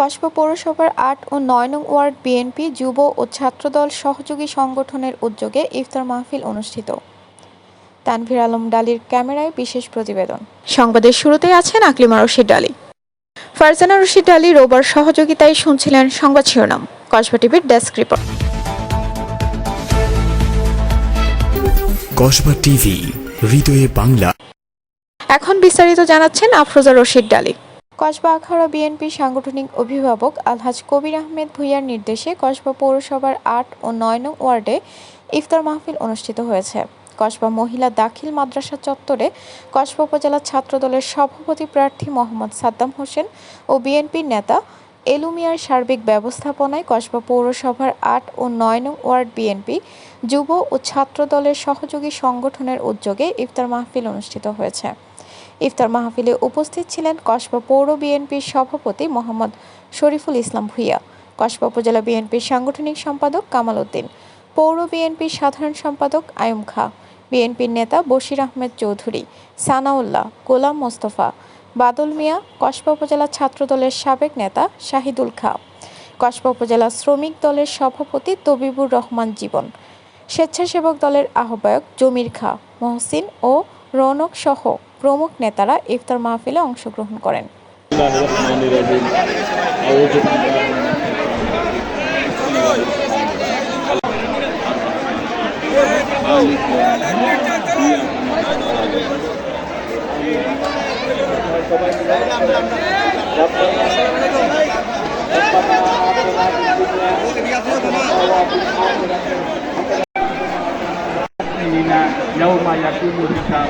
কসবা পৌরসভার আট ও নয় নং ওয়ার্ড বিএনপি যুব ও ছাত্রদল সহযোগী সংগঠনের উদ্যোগে ইফতার মাহফিল অনুষ্ঠিত। তানভীর আলম ডালির ক্যামেরায় বিশেষ প্রতিবেদন। সংবাদের শুরুতেই আছেন আকলিমা রশিদ ডালি। ফারজানা রশিদ ডালি রোবার সহযোগিতায় শুনছিলেন সংবাদ শিরোনাম। কসবা টিভির ডেস্ক রিপোর্ট। কসবা টিভি হৃদয়ে বাংলা। এখন বিস্তারিত জানাচ্ছেন আফরোজা রশিদ ডালি। কসবা আখাড়া বিএনপি সাংগঠনিক অভিভাবক আলহাজ কবির আহমেদ ভুইয়ার নির্দেশে কসবা পৌরসভার আট ও নয় নং ওয়ার্ডে ইফতার মাহফিল অনুষ্ঠিত হয়েছে। কসবা মহিলা দাখিল মাদ্রাসা চত্বরে কসবা উপজেলা ছাত্রদলের সভাপতি প্রার্থী মোহাম্মদ সাদ্দাম হোসেন ও বিএনপির নেতা এলুমিয়ার সার্বিক ব্যবস্থাপনায় কসবা পৌরসভার আট ও নয় নং ওয়ার্ড বিএনপি যুব ও ছাত্রদলের সহযোগী সংগঠনের উদ্যোগে ইফতার মাহফিল অনুষ্ঠিত হয়েছে। ইফতার মাহফিলে উপস্থিত ছিলেন কসবা পৌর বিএনপির সভাপতি মোহাম্মদ শরীফুল ইসলাম ভুইয়া, কসবা উপজেলা বিএনপির সাংগঠনিক সম্পাদক কামাল উদ্দিন, পৌর বিএনপির সাধারণ সম্পাদক আয়ুম খা, বিএনপির নেতা বশির আহমেদ চৌধুরী, সানাউল্লাহ, গোলাম মোস্তফা, বাদল মিয়া, কসবা উপজেলা ছাত্রদলের সাবেক নেতা শাহিদুল খা, কসবা উপজেলা শ্রমিক দলের সভাপতি তবিবুর রহমান জীবন, স্বেচ্ছাসেবক দলের আহ্বায়ক জমির খা, মহসিন ও রৌনক সহ প্রমুখ নেতারা ইফতার মাহফিলে অংশগ্রহণ করেন الله الرحمن الرحيم أعوذ بالله من مالك يوم المؤمنين يوم يقوم الحساب